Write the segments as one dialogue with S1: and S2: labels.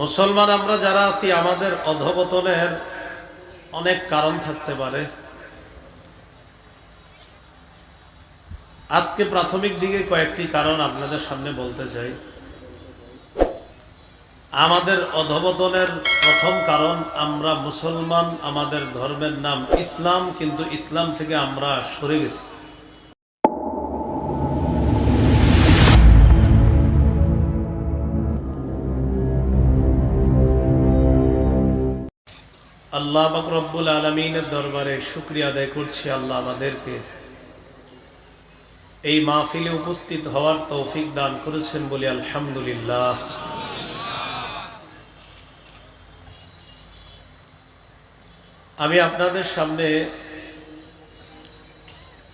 S1: মুসলমান আমরা যারা আছি, আমাদের অধপতনের অনেক কারণ থাকতে পারে। আজকে প্রাথমিক দিকে কয়েকটি কারণ আপনাদের সামনে বলতে চাই। আমাদের অধপতনের প্রথম কারণ, আমরা মুসলমান, আমাদের ধর্মের নাম ইসলাম, কিন্তু ইসলাম থেকে আমরা সরে গেছি। আল্লাহ পাক রব্বুল আলমিনের দরবারে শুক্রিয়া আদায় করছি আল্লাহ আমাদেরকে। এই মাহফিলে উপস্থিত হওয়ার তৌফিক দান করেছেন বলে আলহামদুলিল্লাহ। আমি আপনাদের সামনে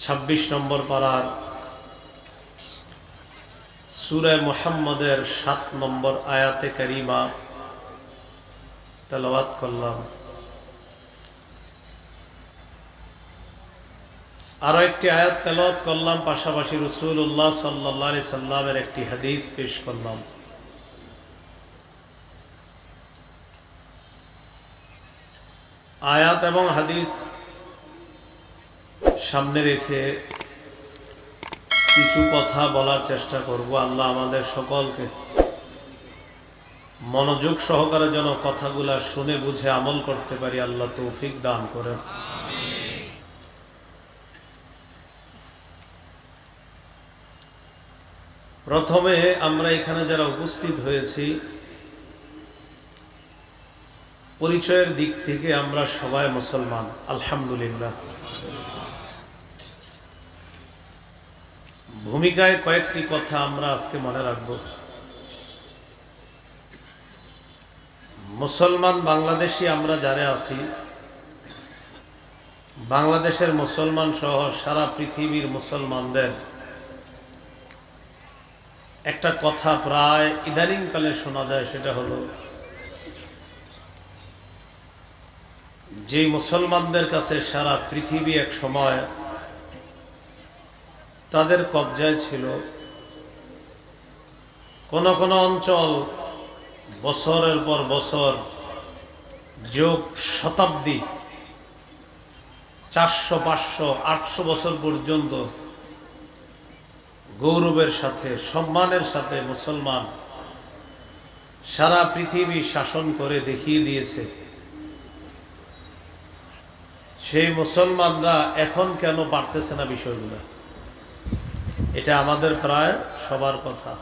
S1: ২৬ নম্বর পাড়ার সুরে মোহাম্মদের সাত নম্বর আয়াতে কারিমা তেলাওয়াত করলাম। আরও একটি আয়াত তেলাওয়াত করলাম, পাশাপাশি রসুল্লাহ সাল্লাহ সাল্লামের একটি হাদিস পেশ করলাম। আয়াত এবং হাদিস সামনে রেখে কিছু কথা বলার চেষ্টা করব। আল্লাহ আমাদের সকলকে মনোযোগ সহকারে যেন কথাগুলা শুনে বুঝে আমল করতে পারি। আল্লাহ তৌফিক দান করেন। প্রথমে আমরা এখানে যারা উপস্থিত হয়েছি, পরিচয়ের দিক থেকে আমরা সবাই মুসলমান, আলহামদুলিল্লাহ। ভূমিকায় কয়েকটি কথা আমরা আজকে মনে রাখব। মুসলমান বাংলাদেশি আমরা যারা আছি, বাংলাদেশের মুসলমান সহ সারা পৃথিবীর মুসলমানদের একটা কথা প্রায় ইদানিংকালে শোনা যায়, সেটা হলো যে মুসলমানদের কাছে সারা পৃথিবী এক সময় তাদের কবজায় ছিল, কোন কোন অঞ্চল বছরের পর বছর, যোগ শতাব্দী, চারশো, পাঁচশো, আটশো বছর পর্যন্ত গৌরবের সাথে, সম্মানের সাথে মুসলমান সারা পৃথিবী শাসন করে দেখিয়ে দিয়েছে। সেই মুসলমানরা এখন কেন পারতেছে না বিষয়গুলো? এটা আমাদের প্রায় সবার কথা।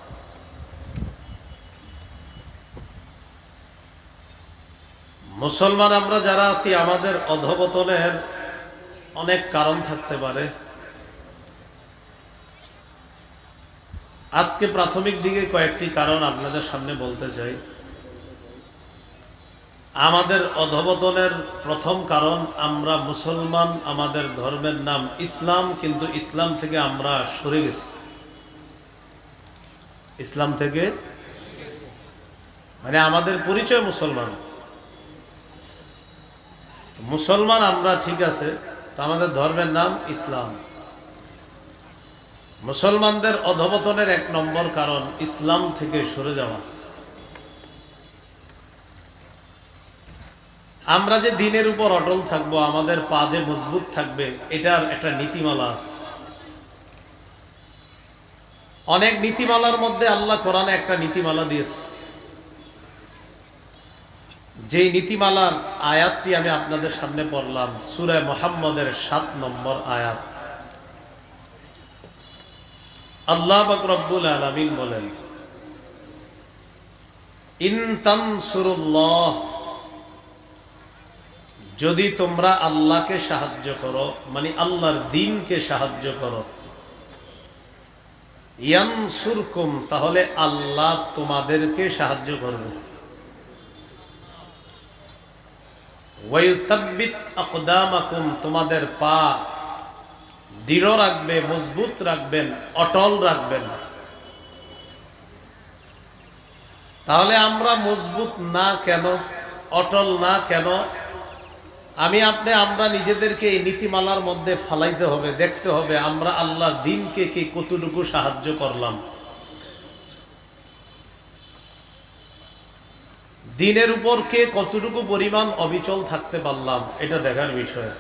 S1: মুসলমান আমরা যারা আছি, আমাদের অধপতনের অনেক কারণ থাকতে পারে। আজকে প্রাথমিক দিকে কয়েকটি কারণ আপনাদের সামনে বলতে চাই। আমাদের অধবতনের প্রথম কারণ, আমরা মুসলমান, আমাদের ধর্মের নাম ইসলাম, কিন্তু ইসলাম থেকে আমরা সরে গেছি। ইসলাম থেকে? মানে আমাদের পরিচয় মুসলমান। মুসলমান আমরা ঠিক আছে, তো আমাদের ধর্মের নাম ইসলাম। মুসলমানদের অধবতনের এক নম্বর কারণ ইসলাম থেকে সরে যাওয়া। আমরা যে দিনের উপর অটল থাকব, আমাদের পা যে মজবুত থাকবে, এটার একটা নীতিমালা আছে। অনেক নীতিমালার মধ্যে আল্লাহ কোরআনে একটা নীতিমালা দিয়েছে। যে নীতিমালার আয়াতটি আমি আপনাদের সামনে পড়লাম, সুরে মোহাম্মদের সাত নম্বর আয়াত। আল্লাহ রব্বুল আলমিন বলেন ইনতান সুরুল্লাহ যদি তোমরা আল্লাহকে সাহায্য করো মানে আল্লাহর দিনকে সাহায্য করো, ইয়ানসুরকুম, তাহলে আল্লাহ তোমাদেরকে সাহায্য করবে। ওয়াইসাব্বিত আকদামাকুম, তোমাদের পা দৃঢ় রাখবে মজবুত রাখবেন, অটল রাখবেন। তাহলে আমরা মজবুত না কেন, অটল না কেন? আমি আপনি, আমরা নিজেদেরকে এই নীতিমালার মধ্যে ফালাইতে হবে, দেখতে হবে আমরা আল্লাহ দিনকে কি কতটুকু সাহায্য করলাম। দিনের উপর কে কতটুকু পরিমাণ অবিচল থাকতে পারলাম, এটা দেখার বিষয়।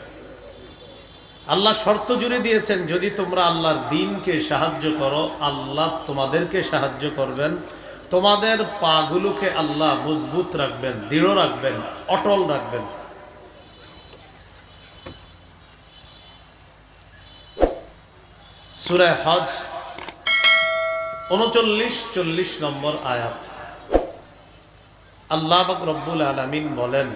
S1: আল্লাহ শর্ত জুড়ে দিয়েছেন, যদি তোমরা আল্লাহর দিনকে সাহায্য করো, আল্লাহ তোমাদেরকে সাহায্য করবেন। তোমাদের পাগুলোকে আল্লাহ মজবুত রাখবেন, দৃঢ় রাখবেন, অটল রাখবেন। সুরায় হজ, উনচল্লিশ, চল্লিশ নম্বর আয়াত। আল্লাহ রব্বুল আলমিন বলেন